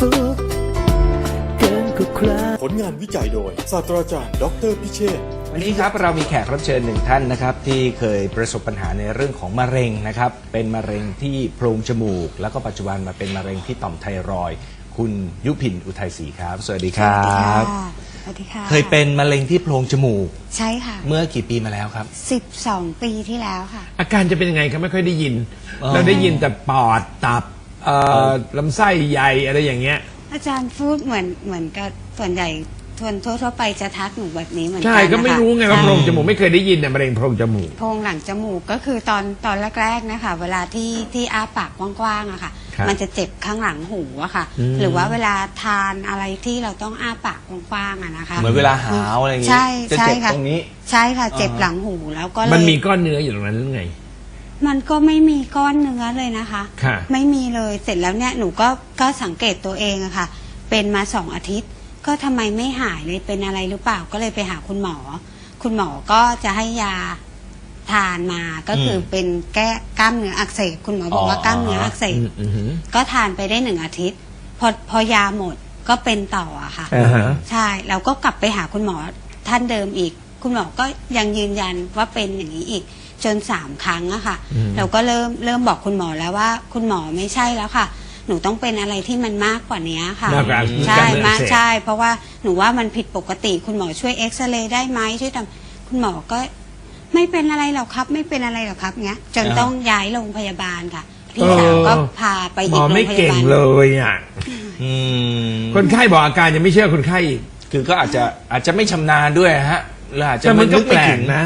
สุขเกินกว่าใคร ผลงานวิจัยโดย ศาสตราจารย์ดออเตอร์พิเชษฐ์ วันนี้ครับเรามีแขกรับเชิญหนึ่งท่านนะครับ ที่เคยประสบปัญหาในเรื่องของมะเร็งนะครับ เป็นมะเร็งที่โพรงจมูก แล้วก็ปัจจุบันมาเป็นมะเร็งที่ต่อมไทรอยด์คุณยุพินอุทัยศรีครับ สวัสดีครับสวัสดีค่ะเคยเป็นมะเร็งที่โพรงจมูกใช่ค่ะ เมื่อกี่ปีมาแล้วครับ 12 ปีที่แล้วค่ะ อาการจะเป็นยังไงครับไม่ค่อยได้ยิน อ๋อ เราได้ยินแต่ปอดตับ เอ่อลำไส้ใหญ่อะไรอย่างเงี้ย อาจารย์พูดเหมือนเหมือนกับส่วนใหญ่ทวนทั่วๆไปจะทักหนูแบบนี้เหมือนกันใช่ก็ไม่นะคะรู้ไงว่าใช่โพรงจมูกไม่เคยได้ยินเนี่ยมะเร็งโพรงจมูก โพรงหลังจมูกก็คือตอนตอนแรกๆนะคะ เวลาที่ที่อ้าปากกว้างๆอะค่ะ ครับมันจะเจ็บข้างหลังหูอะค่ะ อืม หรือว่าเวลาทานอะไรที่เราต้องอ้าปากกว้างๆอะนะคะ เหมือนเวลาหาวอะไรอย่างงี้ใช่จะใช่เจ็บค่ะ ตรงนี้ ใช่ค่ะ เจ็บอ่าฮะหลังหูแล้วก็เลย มันมีก้อนเนื้ออยู่ตรงนั้นหรือไง มันก็ไม่มีก้อนเนื้อเลยนะคะ ค่ะ ไม่มีเลยเสร็จแล้วเนี่ยหนูก็ก็สังเกตตัวเองอะค่ะ เป็นมาสองอาทิตย์ ก็ทำไมไม่หายเลยเป็นอะไรหรือเปล่าก็เลยไปหาคุณหมอ คุณหมอก็จะให้ยาทานมาก็คืออม เป็นแก้กล้ามเนื้ออักเสบคุณหมอบอกว่าอ๋อกล้ามเนื้ออักเสบอืมอือหือก็ทานไปได้หนึ่งอาทิตย์ พอพอยาหมดก็เป็นต่ออะค่ะ อ่าฮะ ใช่เราก็กลับไปหาคุณหมอท่านเดิมอีก คุณหมอก็ยังยืนยันว่าเป็นอย่างนี้อีก จนสามครั้งอะค่ะ อืม เราก็เริ่มเริ่มบอกคุณหมอแล้วว่า คุณหมอไม่ใช่แล้วค่ะ หนูต้องเป็นอะไรที่มันมากกว่านี้ค่ะ มากกว่าใช่กล้ามเนื้ออัมากกเสบใช่ เพราะว่าหนูว่ามันผิดปกติ คุณหมอช่วยเอ็กซเรย์ได้ไหมช่วยทำคุณหมอก็ไม่เป็นอะไรหรอกครับ ไม่เป็นอะไรหรอกครับเงี้ย จนอ่าต้องย้ายโรงพยาบาลค่ะ พี่สาวก็พาไปหมอีกอโรงไม่พยาเก่งบาลเลยอะอืมคนไข้บอกอาการยังไม่เชื่อคนไข้อีกคือก็อาจจะอาจจะไม่ชำนาญด้วยฮะหรืออาจจะแต่มันก็ไแปลกนะ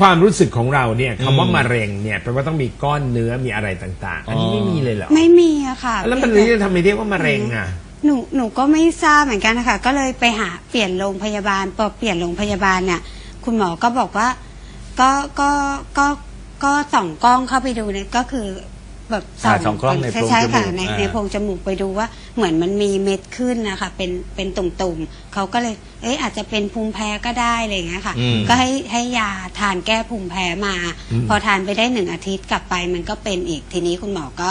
ความรู้สึกของเราเนี่ยอืมคำว่ามะเร็งเนี่ยแปลว่าต้องมีก้อนเนื้อมีอะไรต่างๆ อันนี้อ๋อไม่มีเลยเหรอไม่มีอะค่ะแล้วมันเพียงแต่จะทำไมเรียกว่ามะเร็งอะหนูหนูก็ไม่ทราบเหมือนกันนะคะก็เลยไปหาเปลี่ยนโรงพยาบาลพอเปลี่ยนโรงพยาบาลเนี่ยคุณหมอก็บอกว่าก็ก็ก็ก็ส่องกล้องเข้าไปดูเนี่ยก็คือ แบบอ่าส่องกล้องในโพรงใช่ค่ะจมูกในอ่า ในโพรงจมูกไปดูว่าเหมือนมันมีเม็ดขึ้นนะคะเป็นเป็นตุ่มๆเขาก็เลย เอ้ยอาจจะเป็นภูมิแพ้ก็ได้อะไรอย่างเงี้ยค่ะ อืมก็ให้ให้ยาทานแก้ภูมิแพ้มา อืม พอทานไปได้หนึ่งอาทิตย์กลับไปมันก็เป็นอีกทีนี้คุณหมอก็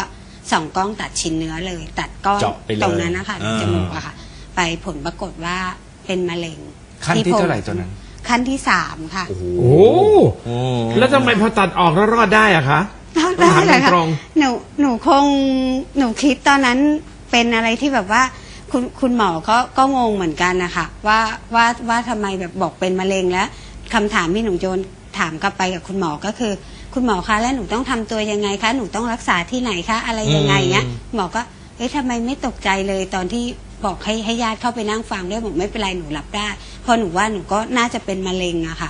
ส่องกล้องตัดชิ้นเนื้อเลย ตัดก้อนเจาะไปเลยตรงนั้นนะคะในอ่าจมูกอะค่ะ ไปผลปรากฏว่าเป็นมะเร็งขั้นที่โพงเท่าไหร่ตอนนั้น ขั้นที่สามค่ะ โอ้โห โอ้ โอ้แล้วทำไมพอตัดออกแล้วรอดได้อะคะ ได้ถามเลยค่ะตรงหนูหนูคงหนูคิดตอนนั้นเป็นอะไรที่แบบว่า คุณคุณหมอก็ก็งงเหมือนกันนะคะว่าว่าว่าทำไมแบบบอกเป็นมะเร็งแล้วคำถามที่หนูโยนถามกลับไปกับคุณหมอก็คือ คุณหมอคะแล้วหนูต้องทำตัวยังไงคะหนูต้องรักษาที่ไหนคะอะไรยังไงเงี้ยหมอก็เอ๊ะทำไมไม่ตกใจเลยตอนที่บอกให้ให้ญาติเข้าไปนั่งฟังด้วยบอกไม่เป็นไรหนูรับได้เพราะหนูว่าหนูก็น่าจะเป็นมะเร็งอะค่ะ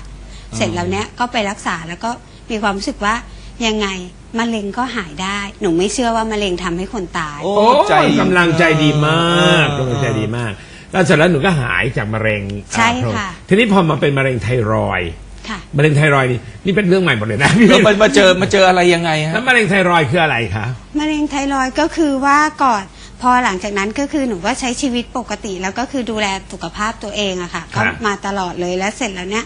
เสร็จแล้วเนี้ยก็ไปรักษาแล้วก็มีความรู้สึกว่ายังไง มะเร็งก็หายได้ หนูไม่เชื่อว่ามะเร็งทำให้คนตาย โอ้โอ้ใจกำลังใจดีมากเออกำลังใจดีมาก แล้วเสร็จแล้วหนูก็หายจากมะเร็งใช่อ่าโพรงค่ะ ทีนี้พอมาเป็นมะเร็งไทรอยด์ค่ะ มะเร็งไทรอยด์นี่นี่เป็นเรื่องใหม่หมดเลยนะแล้วมันมาเจอมาเจออะไรยังไงฮะ แล้วมะเร็งไทรอยด์คืออะไรคะมะเร็งไทรอยด์ก็คือว่าก่อนพอหลังจากนั้นก็คือหนูก็ใช้ชีวิตปกติ แล้วก็คือดูแลสุขภาพตัวเองอะค่ะครัก็บมาตลอดเลยแล้วเสร็จแล้วเนี้ย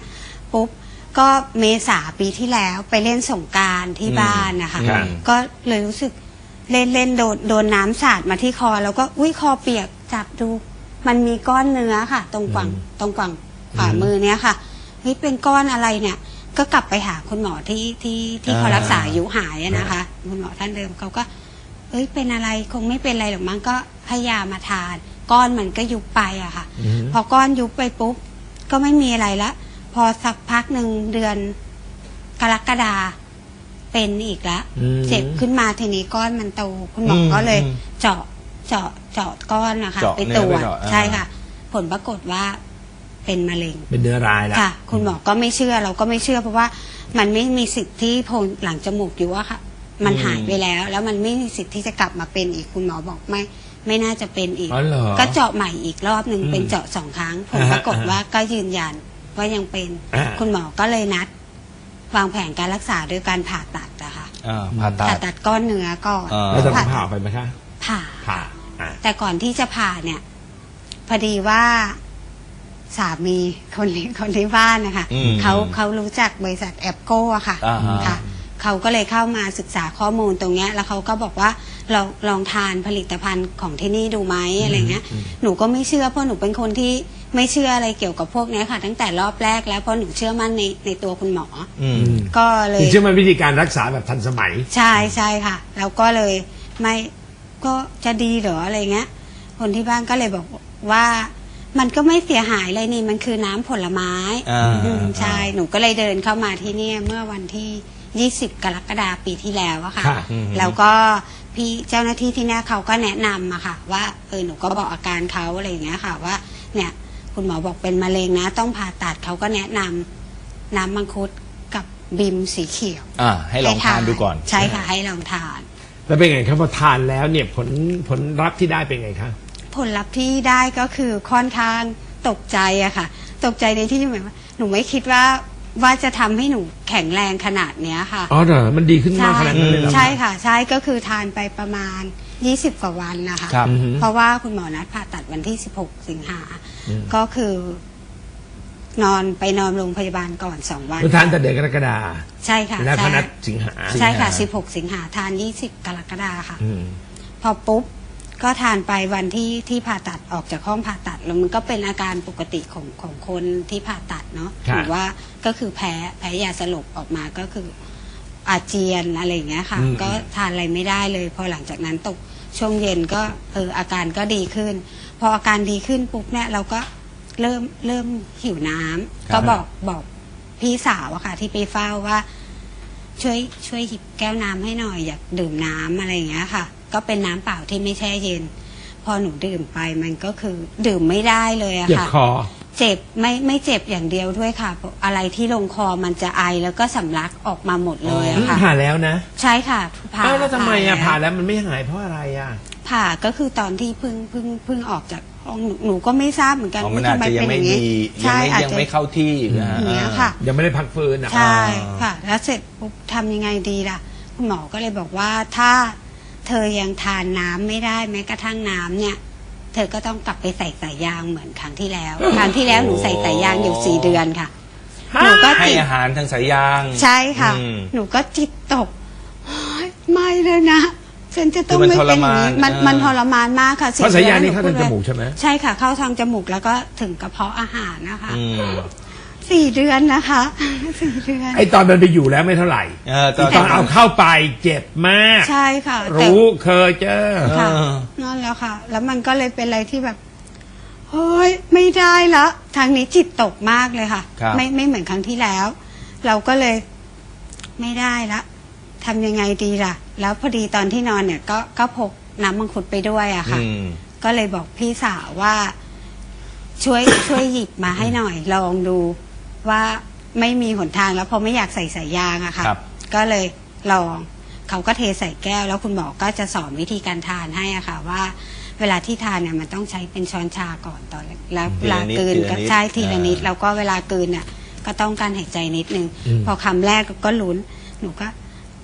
ปุ๊บ ก็เมษาปีที่แล้วไปเล่นสงกรารที่อืมบ้านนะคะ ครับ ก็เลยรู้สึกเล่นเล่นโดนโดนน้ำสาดมาที่คอ แล้วก็อุ้ยคอเปียกจับดู มันมีก้อนเนื้อค่ะ ตรงกว่างตรงกว่างขวามือเนี้ยค่ะเฮ้ยเป็นก้อนอะไรเนี่ย ก็กลับไปหาคุณหมอที่ที่ที่เขารักษาอายุหายอะนะคะ คุณหมอท่านเดิมเขาก็ เอ้ยเป็นอะไรคงไม่เป็นอะไรหรอกมั้งก็ให้ยามาทาน ก้อนมันก็ยุบไปอะค่ะอืมพอก้อนยุบไปปุ๊บ ก็ไม่มีอะไรละ พอสักพักหนึ่งเดือนกรกฎาเป็นอีกละอืมเจ็บขึ้นมาทีนี้ก้อนมันโตคุณหมออมก็เลยอืมเจาะเจาะเจาะก้อนนะคะเจาะไปเนื้อตรวจไปเจาะอ่า ใช่ค่ะ ผลปรากฏว่าเป็นมะเร็ง เป็นเนื้อร้ายละค่ะ คุณหมอก็ไม่เชื่อเราก็ไม่เชื่อ เพราะว่ามันไม่มีสิทธิ์ที่โพรงหลังจมูกอยู่ว่าค่ะ มันอืมหายไปแล้ว แล้วมันไม่มีสิทธิ์ที่จะกลับมาเป็นอีกคุณหมอบอกไม่ ไม่น่าจะเป็นอีก อ๋อเหรอก็เจาะใหม่อีกรอบหนึ่งอืมเป็นเจาะสองครั้งผลอ่าฮะปรากฏว่าก็ยืนยัน ว่ายังเป็น อ่า คุณหมอก็เลยนัด วางแผนการรักษาโดยการผ่าตัดอะค่ะอ่าผ่าตัผ่าด ตัดก้อนเนื้อก่อนอ่า แล้วจะผ่าผ่าออกไปไหมคะผ่า ผ่าอะ แต่ก่อนที่จะผ่าเนี่ย พอดีว่าสามีคนที่คนที่บ้านนะคะอืมเขาเขารู้จักบริษัทแอปโก้อะค่ะอ่าฮะ ค่ะเขาก็เลยเข้ามาศึกษาข้อมูลตรงเนี้ย แล้วเขาก็บอกว่าลองลองทานผลิตภัณฑ์ของที่นี่ดูไหมอะไรเงี้ย หนูก็ไม่เชื่อเพราะหนูเป็นคนที่ ไม่เชื่ออะไรเกี่ยวกับพวกเนี้ยค่ะ ตั้งแต่รอบแรกแล้วเพราะหนูเชื่อมั่นในในตัวคุณหมอออืมก็เลถึย งเชื่อมันวิธีการรักษาแบบทันสมัย ใช่ใช่ค่ะ แล้วก็เลยไม่ก็จะดีเหรออะไรเงี้ย คนที่บ้านก็เลยบอกว่ามันก็ไม่เสียหายเลยนี่มันคือน้ำผลไม้อ่า อืมใช่หนูก็เลยเดินเข้ามาที่เนี่ยเมื่อวันที่ 20 กรกฎาคมปีที่แล้วอะค่ะ ค่ะอืม แล้วก็พี่เจ้าหน้าที่ที่เนี่ยเขาก็แนะนำอะค่ะ ว่าเออหนูก็บอกอาการเขาอะไรอย่างเงี้ยค่ะว่าเนี่ย คุณหมอบอกเป็นมะเร็งนะ ต้องผ่าตัดเขาก็แนะนำน้ำมังคุดกับบิมสีเขียวอ่าให้ลองทานดูก่อน ใช่ค่ะให้ลองทาน แล้วเป็นไงครับพอทานแล้วเนี่ยผลผลลัพธ์ที่ได้เป็นไงคะผลลัพธ์ที่ได้ก็คือค่อนข้างตกใจอะค่ะ ตกใจในที่หมายว่าหนูไม่คิดว่าว่าจะทำให้หนูแข็งแรงขนาดเนี้ยค่ะ อ๋อเหรอมันดีขึ้นมากขนาดนั้นเลยเหรอ ใช่ค่ะ ใช่ก็คือทานไปประมาณ20 กว่าวันนะคะ ครับ อือฮึ เพราะว่าคุณหมอนัดผ่าตัดวันที่ 16 สิงหา ก็คือนอนไปนอนโรงพยาบาลก่อน 2 วันคุณทานแต่เดือนกรกฎาใช่ค่ะแล้วใช่พนัดสิงหาใช่ค่ะสิงหา16 สิงหาทาน 20 กรกฎาค่ะ อืม พอปุ๊บ ก็ทานไปวันที่ที่ผ่าตัดออกจากห้องผ่าตัด แล้วมันก็เป็นอาการปกติของของคนที่ผ่าตัดเนาะค่ะหรือว่าก็คือแพ้แพ้ยาสลบออกมาก็คือ อาเจียนอะไรอย่างเงี้ยค่ะก็ทานอะไรไม่ได้เลย พอหลังจากนั้นตกช่วงเย็นก็เอออาการก็ดีขึ้น พออาการดีขึ้นปุ๊บเนี่ยเราก็เริ่มเริ่มหิวน้ำครับก็บอกบอกพี่สาวอะค่ะ ที่ไปเฝ้าว่า ช่วยช่วยหยิบแก้วน้ำให้หน่อยอยากดื่มน้ำอะไรอย่างเงี้ยค่ะ ก็เป็นน้ำเปล่าที่ไม่แช่เย็น พอหนูดื่มไปมันก็คือดื่มไม่ได้เลยอะเจ็บค่ะ คอ เจ็บไม่ไม่เจ็บอย่างเดียวด้วยค่ะ อะไรที่ลงคอมันจะไอแล้วก็สำลักออกมาหมดเลยอะค่ะ ผ่าแล้วนะใช่ค่ะผ่าอ้าวแล้วทำไมอะผ่ผ่าาแล้วแล้วมันไม่หายเพราะอะไรอะ ผ่าก็คือตอนที่เพิ่งเพิ่งเพิ่งออกจากห้องหนูหนูก็ไม่ทราบเหมือนกันอ๋อมันว่าอาจทำไมจะยัเป็งนอไม่ย่างนี้ดีใช่ยังไม่อาจยังจะไม่เข้าที่นะฮะ อย่างเงี้ยค่ะ ยังไม่ได้พักฟื้นอะ ใช่อ่าค่ะ แล้วเสร็จปุ๊บทำยังไงดีล่ะ คุณหมอก็เลยบอกว่าถ้าเธอยังทานน้ำไม่ได้แม้กระทั่งน้ำเนี่ย เธอก็ต้องกลับไปใส่สายยางเหมือนครั้งที่แล้ว ครั้งที่แล้วหนูใส่สายยางอยู่สี่เดือนค่ะ หนูก็ให้จิตอาหารทางสายยาง ใช่ค่ะ อืมหนูก็จิตตกเฮ้ยไม่เลยนะฉันจะต้องคือมันไม่เป็นอย่างนี้ทรมานมันเออมันทรมานมากค่ะเพราะสายยางนี่เข้าดืทางอจแล้วมูกใช่ไหม ใช่ค่ะ เข้าทางจมูกแล้วก็ถึงกระเพาะอาหารนะคะ อืม สี่เดือนนะคะสี่เดือน ไอตอนมันไปอยู่แล้วไม่เท่าไหร่ เออตอนตอนเอาเข้าไปเจ็บมาก ใช่ค่ะแต่รู้เคยเจอ ค่ะเออ นั่นแหล้วค่ะ แล้วมันก็เลยเป็นอะไรที่แบบเฮ้ยไม่ได้ละทางนี้จิตตกมากเลยค่ะ ครับ ไม่ไม่เหมือนครั้งที่แล้ว เราก็เลยไม่ได้ละทำยังไงดีล่ะ แล้วพอดีตอนที่นอนเนี่ย ก็ก็พกน้ำมังคุดไปด้วยอะค่ะ อืม ก็เลยบอกพี่สาวว่า ช่วย ช่วยหยิบมาให้หน่อยลองดู ว่าไม่มีหนทางแล้วเพราะไม่อยากใส่สายยางอะค่ะ ครับ ก็เลยลองเขาก็เทใส่แก้ว แล้วคุณหมอก็จะสอนวิธีการทานให้อะค่ะ ว่าเวลาที่ทานเนี่ยมันต้องใช้เป็นช้อนชาก่อนตอนแรกแล้วทีเวละลานิดกลืนทีละก็นิดใช่ทีละนิด อ่า แล้วก็เวลากลืนเนี่ยก็ต้องการหายใจนิดนึง อืม พอคำแรกก็ลุ้นหนูก็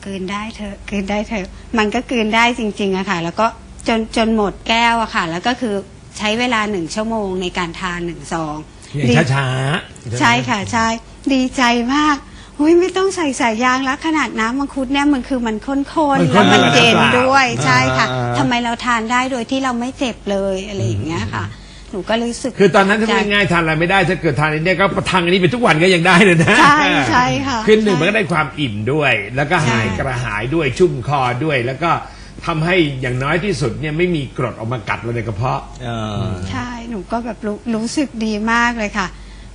กลืนได้เถอะกลืนได้เถอะมันก็กลืนได้จริงๆอะค่ะ แล้วก็จนจนหมดแก้วอะค่ะ แล้วก็คือใช้เวลาหนึ่งชั่วโมงในการทานหนึ่งซอง อย่างช้าๆใช่ค่ะใช่ดีใจมากอุ้ยไม่ต้องใส่สายยางแล้วขนาดน้ำมังคุดเนี่ยมันคือมันข้นมันๆข้แล้วนมันๆเย็นน้ำเปล่าด้วยใช่ค่ะอ่าทำไมเราทานได้โดยที่เราไม่เจ็บเลยอะไรอย่างเงี้ยค่ะหนูก็รู้สึก คือตอนนั้นถ้าใจไม่ง่ายทานอะไรไม่ได้ถ้าเกิดทานอันเนี้ยก็ประทังอันนี้ไปทุกวันก็ยังได้เลยนะใช่ใช่ค่ะคือหนึ่งใช่มันก็ได้ความอิ่มด้วย แล้วก็หายใช่กระหายด้วยชุ่มคอด้วยแล้วก็ ทำให้อย่างน้อยที่สุดเนี่ยไม่มีกรดออกมากัดเราในกระเพาะ เออใช่หนูก็แบบรู้รู้สึกดีมากเลยค่ะ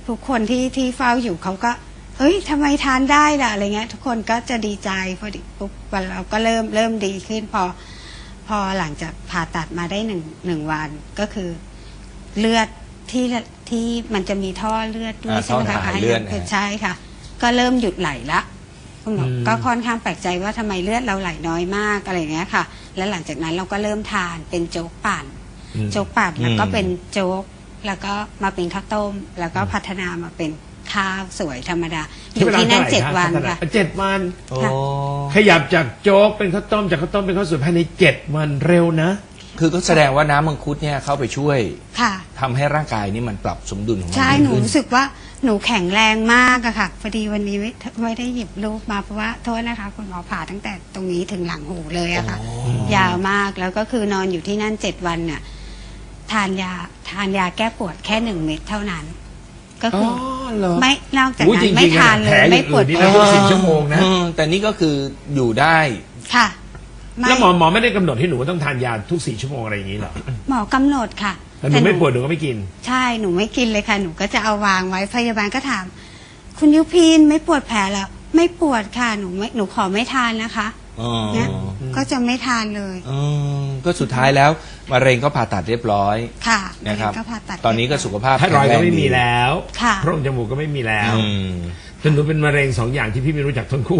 ทุกคนที่ที่เฝ้าอยู่เขาก็ เอ้ยทำไมทานได้ล่ะอะไรเงี้ย ทุกคนก็จะดีใจพอดีปุ๊บเราก็เริ่มเริ่มดีขึ้นพอ พอหลังจากผ่าตัดมาได้หนึ่งหนึ่งวันก็คือ เลือดที่ที่มันจะมีท่อเลือดด้วยอ่าใช่ไหมท่อคะถ่ายให้เลือดน้ำนะฮะ ใช่ค่ะ ก็เริ่มหยุดไหลละ คุณหมออืมก็ค่อนข้างแปลกใจว่าทำไมเลือดเราไหลน้อยมากอะไรอย่างเงี้ยค่ะ แล้วหลังจากนั้นเราก็เริ่มทานเป็นโจ๊กปั่น อืม โจ๊กปั่นแล้วก็อืมเป็นโจ๊กแล้วก็มาเป็นข้าวต้ม แล้วก็พัฒนามาเป็นข้าวสวยธรรมดา อยู่ที่นั่นใช้เจ็ดวลาวันท่าไหร่ค่ะรับเจ็ดวัน โอ้ค่ะ ขยับจากโจ๊กเป็นข้าวต้มจากข้าวต้มเป็นข้าวสวยภายในเจ็ดวันเร็วนะ คือก็แสดงว่าน้ำมังคุดเนี่ยเข้าไปช่วยค่ะ ทำให้ร่างกายนี่มันปรับสมดุลของมันใช่ดีหนูขึ้นรู้สึกว่า หนูแข็งแรงมากอะค่ะพอดีวันนี้ไม่ไม่ได้หยิบรูปมาเพราะว่าโทษนะคะ คุณหมอผ่าตั้งแต่ตรงนี้ถึงหลังหูเลยอะค่ะ ยาวมากแล้วก็คือนอนอยู่ที่นั่นเจ็ดวันน่ะทานยาทานยาแก้ปวดแค่หนึ่งเม็ดเท่านั้น ก็คืออเหรอ ไม่นอกจากอุ๊ยนั้จรินงๆไม่ทานเลแผลยอย่างไม่ปวดอื่นนี่แผลนะสี่ชั่วโมงนะ อืมแต่นี่ก็คืออยู่ได้ ค่ะไม่แล้วหมอหมอไม่ได้กำหนดให้หนูว่าต้องทานยาทุกสี่ชั่วโมงอะไรอย่างนี้เหรอ หมอกำหนดค่ะ แต่หนู ไม่ปวดหนูก็ไม่กิน ใช่หนูไม่กินเลยค่ะหนูก็จะเอาวางไว้พยาบาลก็ถาม คุณยุพินไม่ปวดแผลแล้วไม่ปวดค่ะหนูไม่หนูขอไม่ทานนะคะอ๋อเนี่ยก็จะไม่ทานเลยอืมก็สุดท้ายแล้วมะเร็งก็ผ่าตัดเรียบร้อยค่ะนะครับ ก็ผ่าตัดตอนนี้ก็สุขภาพถ้ารอยแข็ก็งแงไม่มีดีแล้วค่ะ โพรงจมูกก็ไม่มีแล้วอืมจนหนูเป็นมะเร็งสองอย่างที่พี่ไม่รู้จักทั้งคู่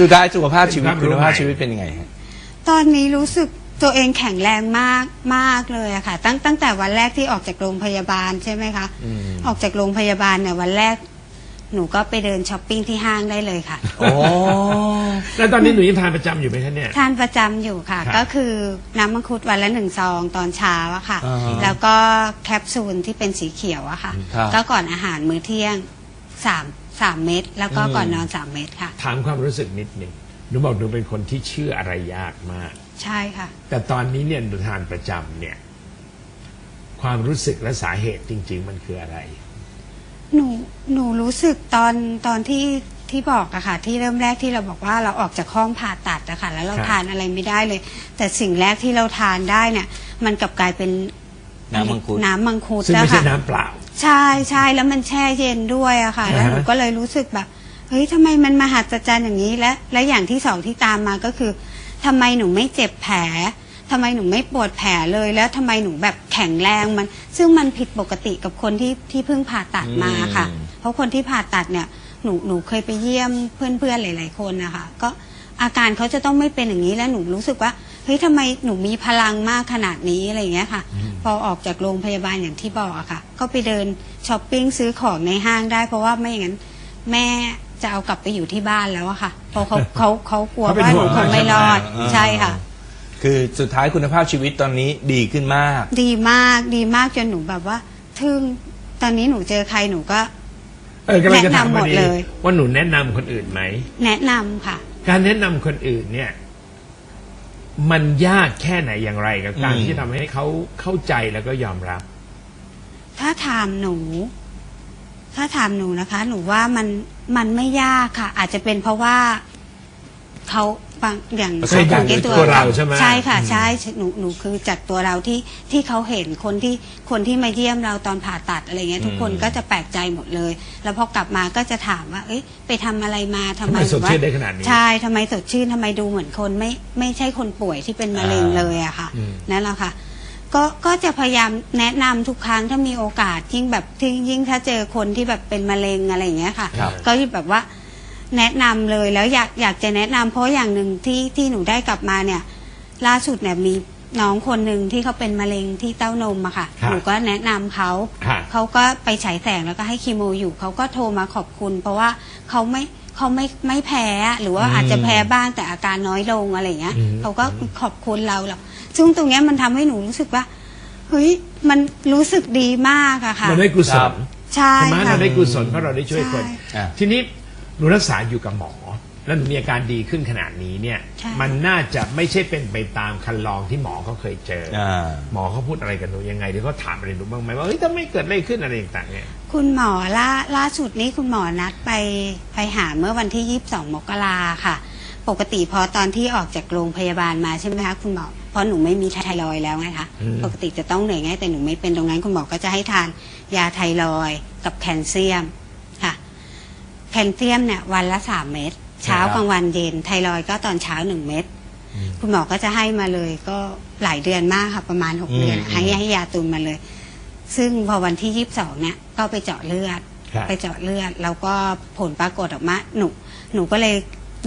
สุดท้ายสุขภาพชีวิตเป็นความรู้คุณภาพใหม่ชีวิตเป็นยังไงฮะ ตอนนี้รู้สึก ตัวเองแข็งแรงมากมากเลยอะค่ะ ตั้งตั้งแต่วันแรกที่ออกจากโรงพยาบาลใช่ไหมคะ อืม ออกจากโรงพยาบาลเนี่ยวันแรก หนูก็ไปเดินช้อปปิ้งที่ห้างได้เลยค่ะ โอ้แล้วตอนนี้หนูยังทานประจำอยู่ไหมคะเนี่ย ทานประจำอยู่ค่ะ ครับก็คือน้ำมังคุดวันละหนึ่งซองตอนเช้าอะค่ะ อ่าฮะแล้วก็แคปซูลที่เป็นสีเขียวอะค่ะ ครับ ก็ก่อนอาหารมื้อเที่ยงสามสามเม็ดแล้วก็อืมก่อนนอนสามเม็ดค่ะ ถามความรู้สึกนิดหนึ่งหนูบอกหนูเป็นคนที่เชื่ออะไรยากมาก ใช่ค่ะ แต่ตอนนี้เนี่ยหนูทานประจำเนี่ย ความรู้สึกและสาเหตุจริง ๆ มันคืออะไร หนูหนูรู้สึกตอนตอนที่ที่บอกอะค่ะที่เริ่มแรกที่เราบอกว่าเราออกจากห้องผ่าตัดอะค่ะแล้วเราครับทานอะไรไม่ได้เลย แต่สิ่งแรกที่เราทานได้เนี่ย มันกลับกลายเป็นน้ำมังคุด น้ำมังคุดซึ่งแล้วไม่ใช่ค่ะ น้ำเปล่า ใช่ใช่แล้วมันแช่เย็นด้วยอะค่ะอ่าฮะแล้วหนูก็เลยรู้สึกแบบเฮ้ยทำไมมันมหัศจรรย์อย่างนี้และและอย่างที่สองที่ตามมาก็คือ ทำไมหนูไม่เจ็บแผลทำไมหนูไม่ปวดแผลเลย แล้วทำไมหนูแบบแข็งแรงมัน ซึ่งมันผิดปกติกับคนที่ที่เพิ่งผ่าตัดมาค่ะ อืม เพราะคนที่ผ่าตัดเนี่ยหนูหนูเคยไปเยี่ยมเพื่อนๆหลาย ๆ คนนะคะก็อาการเขาจะต้องไม่เป็นอย่างนี้แล้วหนูรู้สึกว่าเฮ้ยทำไมหนูมีพลังมากขนาดนี้อะไรอย่างเงี้ยค่ะ พอออกจากโรงพยาบาลอย่างที่บอกอะค่ะ ก็ไปเดินช้อปปิ้งซื้อของในห้างได้ เพราะว่าไม่อย่างนั้นแม่ จะเอากลับไปอยู่ที่บ้านแล้วอะค่ะ เพราะเขาเขาเขากลัวเขาเป็นว่าหห่วนูงคงไม่รอดอ่าใช่ค่ะ คือสุดท้ายคุณภาพชีวิตตอนนี้ดีขึ้นมาก ดีมากดีมากจนหนูแบบว่าทึ่งตอนนี้หนูเจอใครหนูก็ เออกำลังจะถามแนะนำหมพอดดีเลย ว่าหนูแนะนำคนอื่นไหม แนะนำค่ะ การแนะนำคนอื่นเนี่ย มันยากแค่ไหนอย่างไรกับการอืม ที่จะทำให้เขาเข้าใจแล้วก็ยอมรับ ถ้าถามหนู ถ้าถามหนูนะคะ หนูว่ามันมันไม่ยากค่ะ อาจจะเป็นเพราะว่าเขาบางอย่างประสบการณ์สังกตตัวเราใช่ไหมใช่ค่ะ ใช่หนูหนูคือจากตัวเราที่ที่เขาเห็นคนที่คนที่มาเยี่ยมเราตอนผ่าตัดอะไรเงี้ยทุกคนอืมก็จะแปลกใจหมดเลย แล้วพอกลับมาก็จะถามว่า เอ้ยไปทำอะไรมาทำทำไมสดชื่นได้ขนาดนี้ใช่ทำไมสดชื่นทำไมดูเหมือนคนไม่ไม่ใช่คนป่วยที่เป็นมะเร็งเลยอะค่ะอืมนั่นแหละค่ะ ก็ก็จะพยายามแนะนำทุกครั้งถ้ามีโอกาสยิ่งแบบที่ยิ่งถ้าเจอคนที่แบบเป็นมะเร็งอะไรอย่างเงี้ยค่ะ ครับ ก็แบบว่าแนะนำเลยแล้วอยากอยากจะแนะนำเพราะอย่างหนึ่งที่ที่หนูได้กลับมาเนี่ย ล่าสุดเนี่ยมีน้องคนหนึ่งที่เขาเป็นมะเร็งที่เต้านมอะค่ะ ครับหนูก็แนะนำเขาค่ะเขาก็ไปฉายแสงแล้วก็ให้คีโมอยู่เขาก็โทรมาขอบคุณ เพราะว่าเขาไม่เขาไม่ไม่แพ้หรือว่าอืมอาจจะแพ้บ้างแต่อาการน้อยลงอะไรอย่างเงี้ยอืม เขาก็ขอบคุณเราแล้ว ซึ่งตรงเนี้ยมันทำให้หนูรู้สึกว่าเฮ้ยมันรู้สึกดีมากอะค่ะ มันได้กุศครัลบใช่ใช่ไหมค่ะเราได้กุศลเพราะเราได้ช่วยคน ใช่อะทีนี้หนูรักษาอยู่กับหมอ แล้วหนูมีอาการดีขึ้นขนาดนี้เนี่ย ใช่ มันน่าจะไม่ใช่เป็นไปตามคันลองที่หมอเขาเคยเจอออ่าหมอเขาพูดอะไรกับหนูยังไงหรือเขาถามอะไรหนูบ้างไหมว่าเฮ้ยถ้าไม่เกิดอะไรขึ้นอะไรต่างๆเนี่ย คุณหมอล่าล่าสุดนี้คุณหมอนัดไปไปหาเมื่อวันที่ 22 มกราค่ะ ปกติพอตอนที่ออกจากโรงพยาบาลมาใช่ไหมคะ คุณหมอ เพราะหนูไม่มีไทรอยด์แล้วไงคะอืม ปกติจะต้องเหนื่อยง่ายแต่หนูไม่เป็นตรงนั้นคุณหมอก็จะให้ทานยาไทรอยด์กับแคลเซียมค่ะ แคลเซียมเนี่ยวันละสามเม็ดเช้ากลางวันเย็นไทรอยด์ก็ตอนเช้าหนึ่งเม็ดคุณหมอก็จะให้มาเลยก็หลายเดือนมากค่ะประมาณหกอืมเดือนอืมให้ให้ยาตุนมาเลย ซึ่งพอวันที่ยี่สิบสองเนี่ยก็ไปเจาะเลือด ครับ ไปเจาะเลือดแล้วก็ผลปรากฏออกมาหนูหนูก็เลย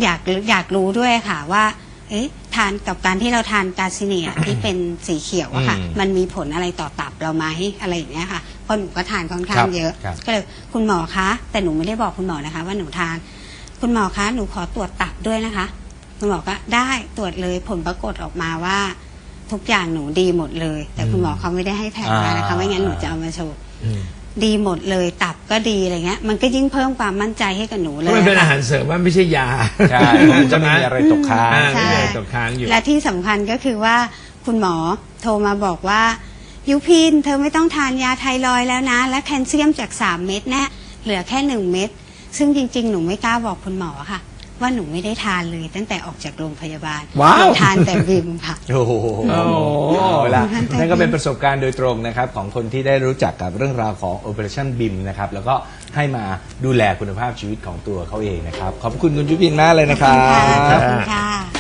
อยากอยากรู้ด้วยค่ะว่า เอ๊ะทานกับการที่เราทานกาซิเนีย ที่เป็นสีเขียวอะค่ะ อืมมันมีผลอะไรต่อตับเราไหมอะไรอย่างเงี้ยค่ะเพราะหนูก็ทานค่อนข้าครังบเยอะ ครับ ก็เลยคุณหมอคะ แต่หนูไม่ได้บอกคุณหมอนะคะ ว่าหนูทาน คุณหมอคะหนูขอตรวจตับด้วยนะคะ คุณหมอก็ได้ตรวจเลยผลปรากฏออกมาว่า ทุกอย่างหนูดีหมดเลย แต่คุณหมอเขาไม่ได้ให้แผนมานะคะอ่าไม่งั้นหนูจะเอามาโชว์ อืม ดีหมดเลยตับก็ดีอะไรเงี้ยมันก็ยิ่งเพิ่มความมั่นใจให้กับหนูเพเลราะยมันเป็นค่ะอาหารเสริมว่าไม่ใช่ยาใช่มันจะไม่มีอะไรตกค้าง อ่าใช่ไม่มีอะไรตกค้างอยู่ และที่สำคัญก็คือว่าคุณหมอโทรมาบอกว่า ยุพินเธอไม่ต้องทานยาไทรอยด์แล้วนะ และแคลเซียมจาก 3 เม็ดนะเหลือแค่ 1 เม็ดซึ่งจริง ๆ หนูไม่กล้าบอกคุณหมอค่ะ ว่าหนูไม่ได้ทานเลยตั้งแต่ออกจากโรงพยาบาลว้าว หนูทานแต่วิมค่ะโอ้โหโอ้โหเอาละนั่นก็เป็นประสบการณ์โดยตรงนะครับของคนที่ได้รู้จักกับเรื่องราวของ Operation BIM นะครับแล้วก็ให้มาดูแลคุณภาพชีวิตของตัวเขาเองนะครับ ขอบคุณคุณยุพินมากเลยนะคขรัอบคุณค่ะบขอบคุณค่ะ